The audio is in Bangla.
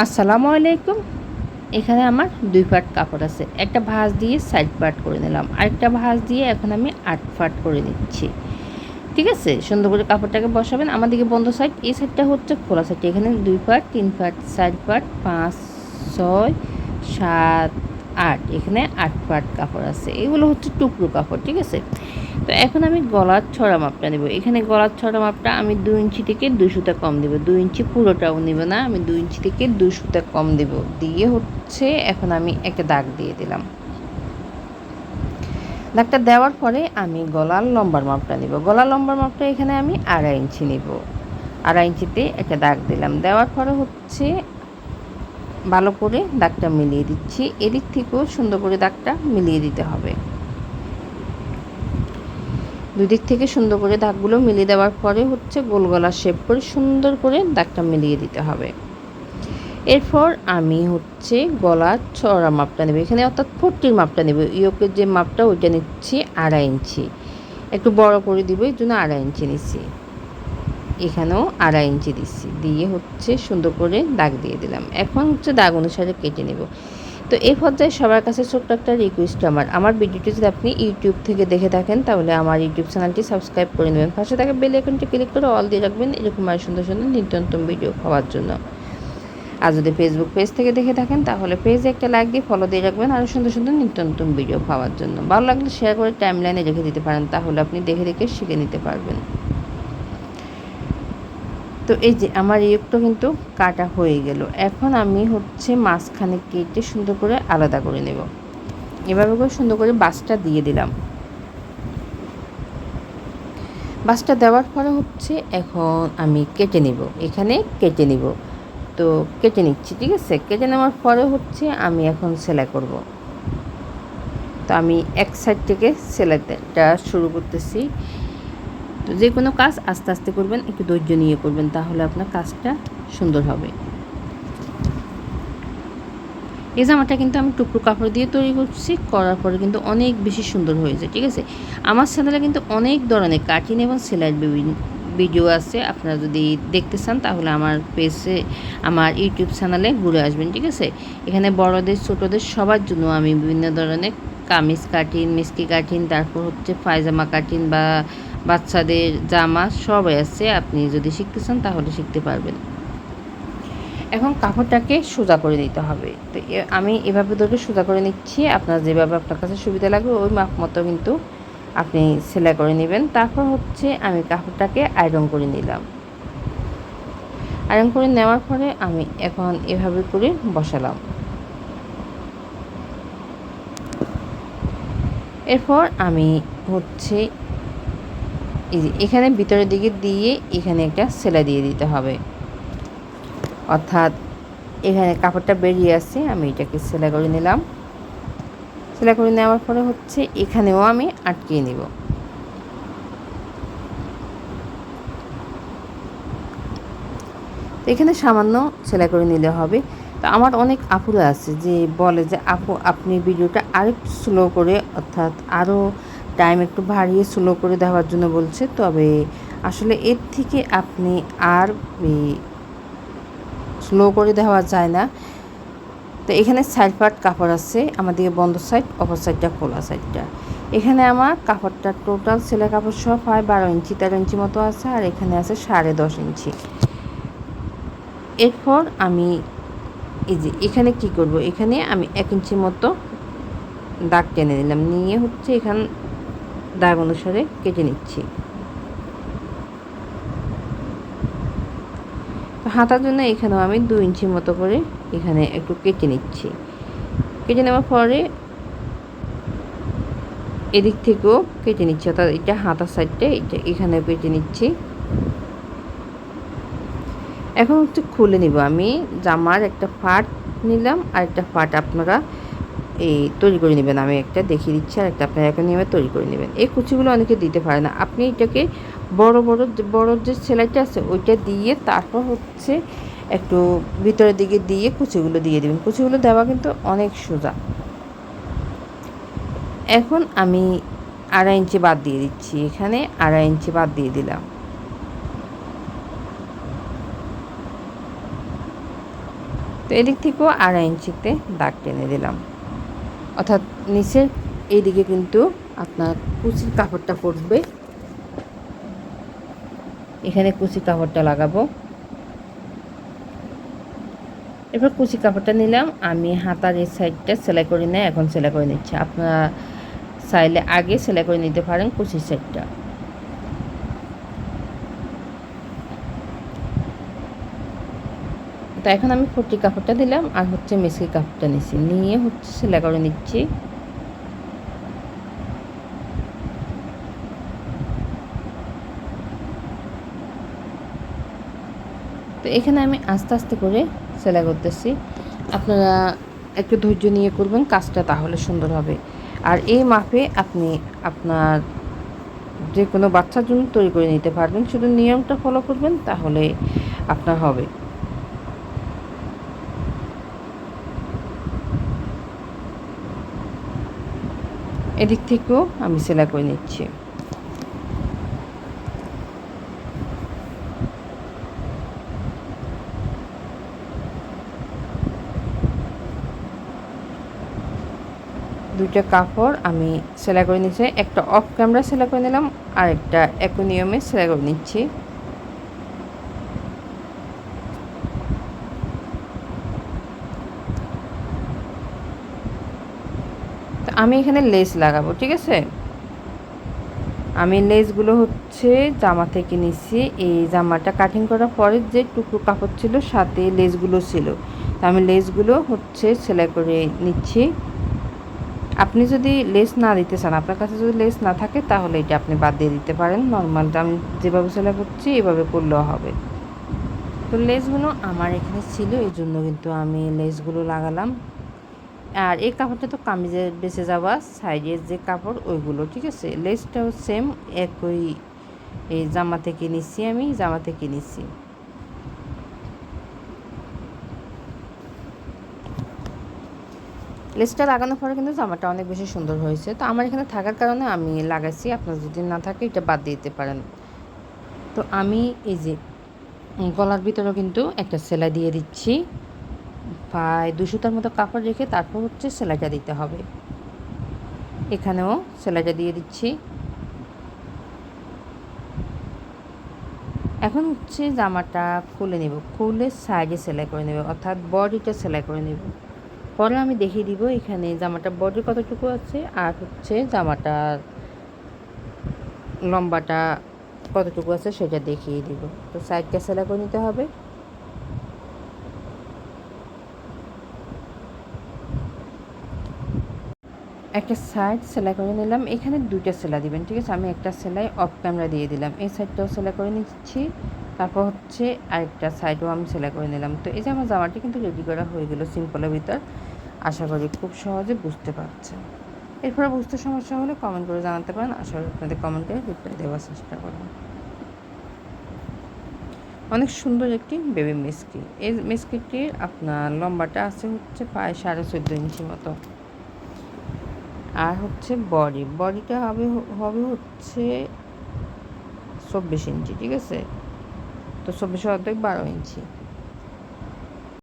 আসসালামু আলাইকুম। এখানে আমার দুই পাট কাপড় আছে। একটা ভাঁজ দিয়ে সাইড পার্ট করে নিলাম। আরেকটা ভাঁজ দিয়ে এখন আমি আট ফাট করে নিচ্ছি। ঠিক আছে? সুন্দর করে কাপড়টাকে বসাবেন। আমাদেরকে বন্ধ সাইড এই সাইডটা হচ্ছে খোলা সাইড এখানে দুই পাট, তিন পাট সাইড পাট, পাঁচ, ছয়, সাত আট, এখানে আট পাট কাপড় আছে। এগুলো হচ্ছে টুকরো কাপড়, ঠিক আছে? তো এখন আমি গলার ছড়া মাপটা নেব। এখানে গলার ছড়া মাপটা আমি দু ইঞ্চি থেকে দুই সুতা কম দেবো। দু ইঞ্চি পুরোটাও নেব না, আমি দুই ইঞ্চি থেকে দুই সুতা কম দেব। দিয়ে হচ্ছে এখন আমি একটা দাগ দিয়ে দিলাম। দাগটা দেওয়ার পরে আমি গলার লম্বার মাপটা নিব। গলার লম্বার মাপটা এখানে আমি আড়াই ইঞ্চি নিব। আড়াই ইঞ্চিতে একটা দাগ দিলাম। দেওয়ার পরে হচ্ছে ভালো করে দাগটা মিলিয়ে দিচ্ছি। এদিক থেকেও সুন্দর করে দাগটা মিলিয়ে দিতে হবে। দুদিক থেকে সুন্দর করে দাগগুলো মিলিয়ে দেওয়ার পরে হচ্ছে গোল গলা শেপ করে সুন্দর করে দাগটা মিলিয়ে দিতে হবে। এরপর আমি হচ্ছে গলার ছড়া মাপটা নেব। এখানে অর্থাৎ ফোরটির মাপটা নেব। ইয়োকের যে মাপটা ওইটা নিচ্ছি আড়াই ইঞ্চি। একটু বড় করে দিব, এই জন্য আড়াই ইঞ্চি নিচ্ছি। এখানেও আড়াই ইঞ্চি দিচ্ছি। দিয়ে হচ্ছে সুন্দর করে দাগ দিয়ে দিলাম। এখন হচ্ছে দাগ অনুসারে কেটে নেব। তো এই পর্যায়ে সবার কাছে ছোট্ট একটা রিকোয়েস্ট আমার। আমার ভিডিওটি যদি আপনি ইউটিউব থেকে দেখে থাকেন, তাহলে আমার ইউটিউব চ্যানেলটি সাবস্ক্রাইব করে নেবেন। পাশে থাকা বেল আইকনটি ক্লিক করে অল দিয়ে রাখবেন। এরকম আর সুন্দর সুন্দর নিত্য নতুন ভিডিও পাওয়ার জন্য। আর যদি ফেসবুক পেজ থেকে দেখে থাকেন, তাহলে পেজে একটা লাইক দিয়ে ফলো দিয়ে রাখবেন আরও সুন্দর সুন্দর নিত্য নতুন ভিডিও পাওয়ার জন্য। ভালো লাগলে শেয়ার করে টাইম লাইনে রেখে দিতে পারেন। তাহলে আপনি দেখে দেখে শিখে নিতে পারবেন। তো এই যে আমার ইয়োগটা কিন্তু কাটা হয়ে গেল। এখন আমি হচ্ছে মাঝখানে কেটে সুন্দর করে আলাদা করে নেব। এভাবে করে সুন্দর করে বাসটা দিয়ে দিলাম। বাসটা দেওয়ার পরে হচ্ছে এখন আমি কেটে নিব। এখানে কেটে নিব। তো কেটে নিচ্ছি, ঠিক আছে? কেটে নেওয়ার পরে হচ্ছে আমি এখন সেলাই করব। তো আমি এক সাইড থেকে সেলাইটা শুরু করতেছি। তো যে কোনো কাজ আস্তে আস্তে করবেন, একটু ধৈর্য নিয়ে করবেন, তাহলে আপনার কাজটা সুন্দর হবে। এই জামাটা কিন্তু আমি টুকরো কাপড় দিয়ে তৈরি করছি, করার পরে কিন্তু অনেক বেশি সুন্দর হয়েছে ঠিক আছে? আমার চ্যানেলে কিন্তু অনেক ধরনের কাটিং এবং সেলাইয়ের ভিডিও আছে, আপনারা যদি দেখতে চান, তাহলে আমার পেজে, আমার ইউটিউব চ্যানেলে ঘুরে আসবেন, ঠিক আছে? এখানে বড়দের, ছোটদের সবার জন্য আমি বিভিন্ন ধরনের কামিজ কাটিং, মিষ্টি কাটিং, তারপর হচ্ছে পায়জামা কাটিং বা বাচ্চাদের জামা সবাই আছে, আপনি যদি শিখতে চান তাহলে শিখতে পারবেন। এখন কাপড়টাকে সোজা করে নিতে হবে। তো আমি এভাবে ধরে সোজা করে নিচ্ছি, আপনার যেভাবে আপনার কাছে সুবিধা লাগবে ওই মাপ মতো কিন্তু আপনি সেলাই করে নেবেন। তারপর হচ্ছে আমি কাপড়টাকে আয়রন করে নিলাম। আয়রন করে নেওয়ার পরে আমি এখন এভাবে করে বসালাম। এরপর আমি হচ্ছে এই যে এখানে ভিতরের দিকে দিয়ে এখানে একটা সেলাই দিয়ে দিতে হবে। অর্থাৎ এখানে কাপড়টা বেরিয়ে আসছে, আমি এটাকে সেলাই করে নিলাম। সেলাই করে নেওয়ার পরে হচ্ছে এখানেও আমি আটকিয়ে নেব। তো এখানে সামান্য সেলাই করে নিলে হবে। তো আমার অনেক আপুরা আছে যে বলে যে, আপু, আপনি ভিডিওটা আরেকটু স্লো করে, অর্থাৎ আরও টাইম একটু বাড়িয়ে স্লো করে দেওয়ার জন্য বলছে। তবে আসলে এর থেকে আপনি আর স্লো করে দেওয়া যায় না। তো এখানে সাইড পার্ট কাপড় আছে আমাদের বন্ধ সাইড অপর সাইডটা খোলা সাইডটা এখানে আমার কাপড়টা টোটাল সেলাই কাপড় সব হয় বারো ইঞ্চি, তেরো ইঞ্চি মতো আছে, আর এখানে আছে সাড়ে দশ ইঞ্চি। এরপর আমি এই যে এখানে কি করব? এখানে আমি এক ইঞ্চি মতো দাগ টেনে নিলাম। নিয়ে হচ্ছে এখান দাগ অনুসারে কেটে নিচ্ছি। হাতার জন্য এখানেও আমি দু ইঞ্চি মতো করে এখানে একটু কেটে নিচ্ছি। কেটে নেওয়ার পরে এদিক থেকেও কেটে নিচ্ছি, অর্থাৎ এটা হাতার সাইডটা এটা এখানে কেটে নিচ্ছি। এখন হচ্ছে খুলে নিব আমি। জামার একটা ফাট নিলাম আর একটা ফাট আপনারা এই তৈরি করে নেবেন। আমি একটা দেখিয়ে দিচ্ছি আর একটা আপনারা একটা নিয়ে তৈরি করে নেবেন। এই কুচিগুলো অনেকে দিতে পারে না। আপনি এটাকে বড় বড় বড় যে সেলাইটা আছে, ওইটা দিয়ে তারপর হচ্ছে একটু ভিতরের দিকে দিয়ে কুচিগুলো দিয়ে দেবেন। কুচিগুলো দেওয়া কিন্তু অনেক সোজা। এখন আমি আড়াই ইঞ্চি বাদ দিয়ে দিচ্ছি। এখানে আড়াই ইঞ্চি বাদ দিয়ে দিলাম। তো এদিক থেকেও আড়াই ইঞ্চিতে দাগ টেনে দিলাম। অর্থাৎ নিচের এইদিকে কিন্তু আপনার কুচির কাপড়টা পড়বে এখানে কুচি কাপড়টা লাগাবো। এরপর কুচি কাপড়টা নিলাম। আমি হাতার এই সাইডটা সেলাই করে নেয় এখন সেলাই করে নিচ্ছি। আপনারা চাইলে আগে সেলাই করে নিতে পারেন কুচির সাইডটা তো এখন আমি ফটি কাপড়টা দিলাম আর হচ্ছে মেসকি কাপড়টা নিচ্ছি নিয়ে হচ্ছে সেলাই করে নিচ্ছি। তো এখানে আমি আস্তে আস্তে করে সেলাই করতেছি। আপনারা একটু ধৈর্য নিয়ে করবেন, কাজটা তাহলে সুন্দর হবে। আর এই মাপে আপনি আপনার যে কোনো বাচ্চার জন্য তৈরি করে নিতে পারবেন। শুধু নিয়মটা ফলো করবেন, তাহলে আপনার হবে। এদিক থেকেও আমি সেলাই করে নিচ্ছি। দুইটা কাপড় আমি সেলাই করে নিচ্ছি একটা অফ ক্যামেরা সেলাই করে নিলাম আর একটা একই নিয়মে সেলাই করে নিচ্ছি তো আমি এখানে লেস লাগাবো, ঠিক আছে? আমি লেসগুলো হচ্ছে জামা থেকে নিচ্ছি এই জামাটা কাটিং করার পরে যে টুকরো কাপড় ছিল সাথে লেসগুলো ছিল। তো আমি লেসগুলো হচ্ছে সেলাই করে নিচ্ছি। আপনি যদি লেস না দিতে চান, আপনার কাছে যদি লেস না থাকে, তাহলে এটা আপনি বাদ দিয়ে দিতে পারেন। নর্মালটা আমি যেভাবে সেলাই করছি, এভাবে করলেও হবে। তো লেসগুলো আমার এখানে ছিল এই জন্য কিন্তু আমি লেসগুলো লাগালাম। আর এই কাপড়টা তো কামিজের বেঁচে যাওয়া সাইডের যে কাপড়, ওইগুলো, ঠিক আছে? লেসটাও সেম একই, এই জামা থেকে নিচ্ছি আমি, জামা থেকে নিচ্ছি। লেসটা লাগানোর পরে কিন্তু জামাটা অনেক বেশি সুন্দর হয়েছে। তো আমার এখানে থাকার কারণে আমি লাগাইছি, আপনার যদি না থাকে এটা বাদ দিতে পারেন। তো আমি এই যে গলার ভিতরেও কিন্তু একটা সেলাই দিয়ে দিচ্ছি। প্রায় দুশোটার মতো কাপড় রেখে তারপর হচ্ছে সেলাইটা দিতে হবে। এখানেও সেলাইটা দিয়ে দিচ্ছি। এখন হচ্ছে জামাটা খুলে নেব। খুলে সাইডে সেলাই করে নেব, অর্থাৎ বডিটা সেলাই করে নেব। পরে আমি দেখিয়ে দিব এখানে জামাটা বডি কতটুকু আছে আর হচ্ছে জামাটার লম্বাটা কতটুকু আছে সেটা দেখিয়ে দিব। তো সাইডটা সেলাই করে নিতে হবে। একটা সাইড সেলাই করে নিলাম। এখানে দুইটা সেলাই দিবেন, ঠিক আছে? আমি একটা সেলাই অফ ক্যামেরা দিয়ে দিলাম। এই সাইডটাও সেলাই করে নিচ্ছি। তারপর হচ্ছে আরেকটা সাইডও আমি সেলাই করে নিলাম। তো এই যে আমার জামাটি কিন্তু রেডি করা হয়ে গেল সিম্পলের ভিতর। আশা করি খুব সহজে বুঝতে পারছেন। এরপরে বুঝতে সমস্যা হলে কমেন্ট করে জানাতে পারেন। আশা করি আপনাদের কমেন্টে রিপ্লাই দেওয়ার চেষ্টা করবেন অনেক সুন্দর একটি বেবি মিস্কি এই মিস্কিটির আপনার লম্বাটা আছে হচ্ছে প্রায় সাড়ে চোদ্দ ইঞ্চি মতো। আর হচ্ছে বডি বডিটা হবে হবে হচ্ছে চব্বিশ ইঞ্চি, ঠিক আছে? তো চব্বিশ অর্ধেক বারো ইঞ্চি।